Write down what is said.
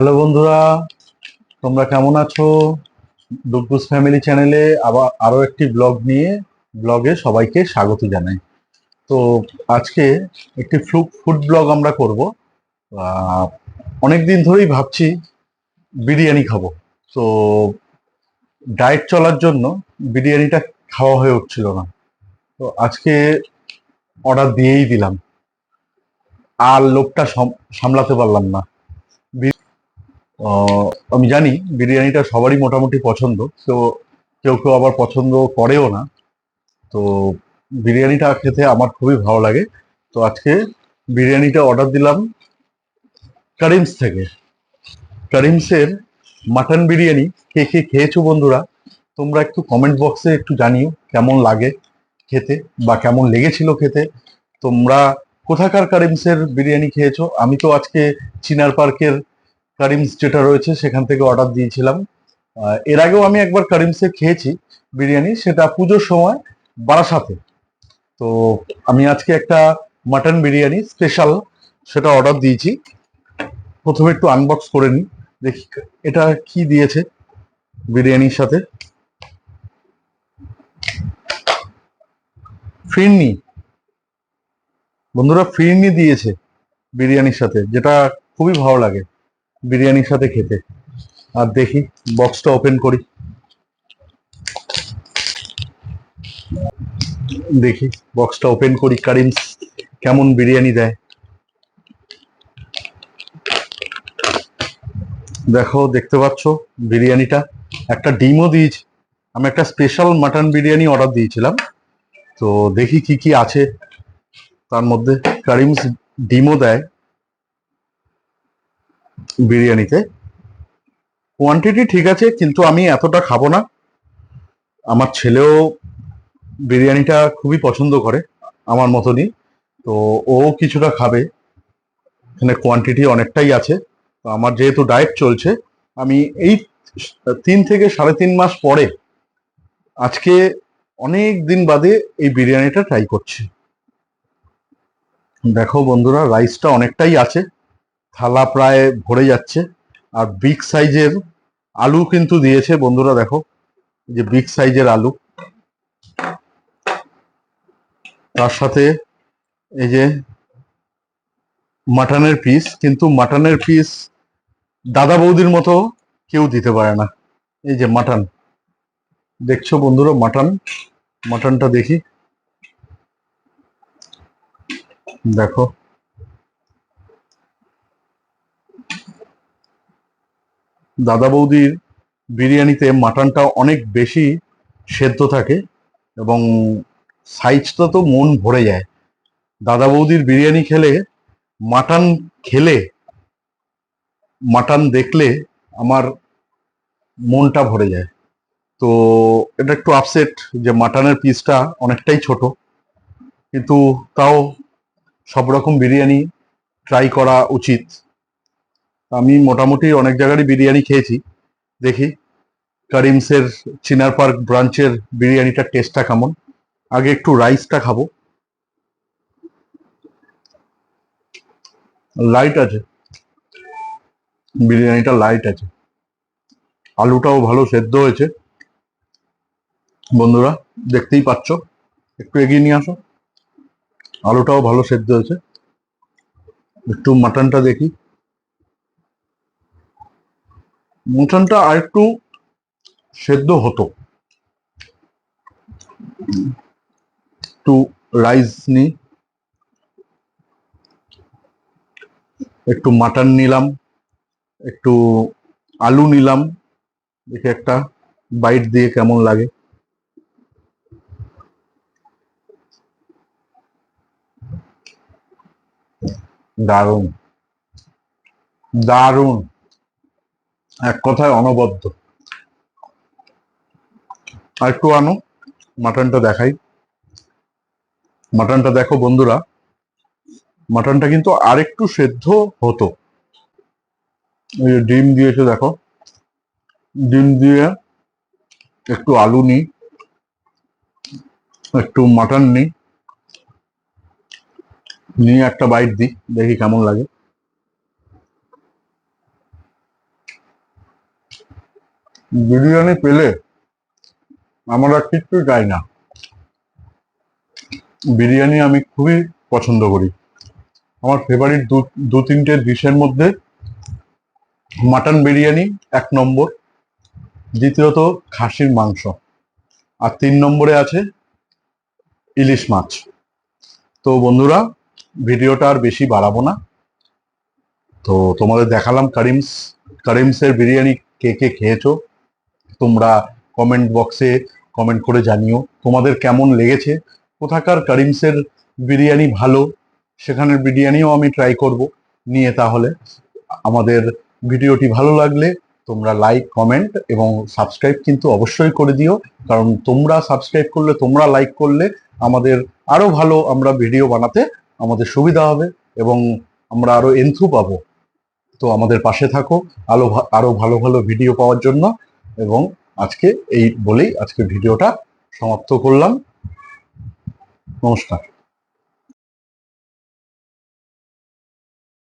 Hello বন্ধুরা, তোমরা কেমন আছো? দুপুস ফ্যামিলি চ্যানেলে আবার আরও একটি ব্লগ নিয়ে, ব্লগে সবাইকে স্বাগত জানাই। তো আজকে একটি ফুড ব্লগ আমরা করব। অনেক দিন ধরেই ভাবছি বিরিয়ানি খাব। তো ডায়েট চলার জন্য বিরিয়ানিটা খাওয়া হয়ে উঠছিল না। তো আজকে অর্ডার দিয়েই দিলাম। আর লোকটা সামলাতে পারলাম না। আমি জানি বিরিয়ানিটা সবারই মোটামুটি পছন্দ, তো কেউ কেউ আবার পছন্দ করেও না। তো বিরিয়ানিটা খেতে আমার খুবই ভালো লাগে। তো আজকে বিরিয়ানিটা অর্ডার দিলাম কারিমস থেকে। কারিমসের মাটন বিরিয়ানি কে কে খেয়েছো বন্ধুরা, তোমরা একটু কমেন্ট বক্সে একটু জানিও কেমন লাগে খেতে বা কেমন লেগেছিল খেতে। তোমরা কোথাকার কারিমসের বিরিয়ানি খেয়েছো? আমি তো আজকে চিনার পার্কের কারিমস যেটা রয়েছে, সেখান থেকে অর্ডার দিয়েছিলাম। এর আগেও আমি একবার কারিমসে খেয়েছি বিরিয়ানি, সেটা পুজোর সময় বারাসাতে। তো আমি আজকে একটা মাটন বিরিয়ানি স্পেশাল সেটা অর্ডার দিয়েছি। প্রথমে একটু আনবক্স করে নিই, দেখি এটা কি দিয়েছে বিরিয়ানির সাথে। ফিরনি। বন্ধুরা, ফিরনি দিয়েছে বিরিয়ানির সাথে, যেটা খুবই ভালো লাগে। বিরিয়ানির সাথে খেতে। আর দেখি বক্সটা ওপেন করি। দেখি বক্সটা ওপেন করি কারিমস কেমন বিরিয়ানি দেয়। দেখো, দেখতে পাচ্ছ বিরিয়ানিটা। একটা ডিমও দিয়েছি। আমি একটা স্পেশাল মাটন বিরিয়ানি অর্ডার দিয়েছিলাম। তো দেখি কি কি আছে। তার মধ্যে কারিমস ডিমও দেয়। বিরিয়ানিতে। কোয়ান্টিটি ঠিক আছে, কিন্তু আমি এতটা খাব না। আমার ছেলেও বিরিয়ানিটা খুবই পছন্দ করে, আমার মতনই। তো ও কিছুটা খাবে। এখানে কোয়ান্টিটি অনেকটাই আছে। তো আমার যেহেতু ডায়েট চলছে, আমি এই তিন থেকে সাড়ে তিন মাস পরে আজকে অনেক দিন বাদে এই বিরিয়ানিটা ট্রাই করছি। দেখো বন্ধুরা রাইসটা অনেকটাই আছে। থালা প্রায় ভরে যাচ্ছে। আর বিগ সাইজের আলু কিন্তু দিয়েছে। বন্ধুরা দেখো যে বিগ সাইজের আলু। তার সাথে এই যে মাটনের পিস কিন্তু মাটনের পিস দাদা বৌদির মতো কেউ দিতে পারে না। এই যে মাটন। দেখছ বন্ধুরা মাটন? মাটনটা দেখি। দেখো। দাদা বৌদির বিরিয়ানিতে মাটনটা অনেক বেশি সেদ্ধ থাকে এবং সাইজটা তো মন ভরে যায়। দাদা বৌদির বিরিয়ানি খেলে, মাটন খেলে, মাটন দেখলে আমার মনটা ভরে যায়। তো এটা একটু আপসেট যে মাটনের পিসটা অনেকটাই ছোট, কিন্তু তাও সব রকম বিরিয়ানি ট্রাই করা উচিত। আমি মোটামুটি অনেক জায়গারই বিরিয়ানি খেয়েছি, দেখি। কারিমসের চিনার পার্ক ব্রাঞ্চের বিরিয়ানিটার টেস্টটা কেমন? আগে একটু রাইসটা খাব। লাইট আছে। বিরিয়ানিটা লাইট আছে। আলুটাও ভালো সেদ্ধ হয়েছে। বন্ধুরা, দেখতেই পাচ্ছ। একটু এগিয়ে নিয়ে আসো। আলুটাও ভালো সেদ্ধ হয়েছে। একটু মাটনটা দেখি। মটনটা আর একটু সেদ্ধ হতো। একটু রাইস নি একটু মাটন নিলাম। একটু আলু নিলাম। দেখে একটা বাইট দিয়ে কেমন লাগে। দারুণ। দারুণ। এক কথায় অনবদ্য। আর একটু আনো, মাটনটা দেখাই। মাটনটা দেখো বন্ধুরা, মাটনটা কিন্তু আরেকটু সেদ্ধ হতো। ডিম দিয়েছে দেখো, ডিম দিয়ে একটু আলু নিই, একটু মাটন নিই, নিয়ে একটা বাইট দিই, দেখি কেমন লাগে। বিরিয়ানি পেলে আমরা কিচ্ছু চাই না। বিরিয়ানি আমি খুবই পছন্দ করি। আমার ফেভারিট দু তিনটে ডিশের মধ্যে মাটন বিরিয়ানি এক নম্বর, দ্বিতীয়ত খাসির মাংস আর তিন নম্বরে আছে ইলিশ মাছ। তো বন্ধুরা, ভিডিওটা আর বেশি বাড়াবো না। তো তোমাদের দেখালাম করিমস, করিমসের বিরিয়ানি কে কে খেয়েছো? তোমরা কমেন্ট বক্সে কমেন্ট করে জানিও, তোমাদের কেমন লেগেছে? কোথাকার কারিমসের বিরিয়ানি ভালো? সেখানের বিরিয়ানিও আমি ট্রাই করব নিয়ে তাহলে। আমাদের ভিডিওটি ভালো লাগলে তোমরা লাইক কমেন্ট এবং সাবস্ক্রাইব কিন্তু অবশ্যই করে দিও, কারণ তোমরা সাবস্ক্রাইব করলে, তোমরা লাইক করলে আমাদের আরও ভালো আমরা ভিডিও বানাতে আমাদের সুবিধা হবে এবং আমরা আরও এন্থু পাবো। তো আমাদের পাশে থাকো, আলো ভা- আরও ভালো ভালো ভিডিও পাওয়ার জন্য। এবং আজকে এই বলেই আজকে ভিডিওটা সমাপ্ত করলাম। নমস্কার।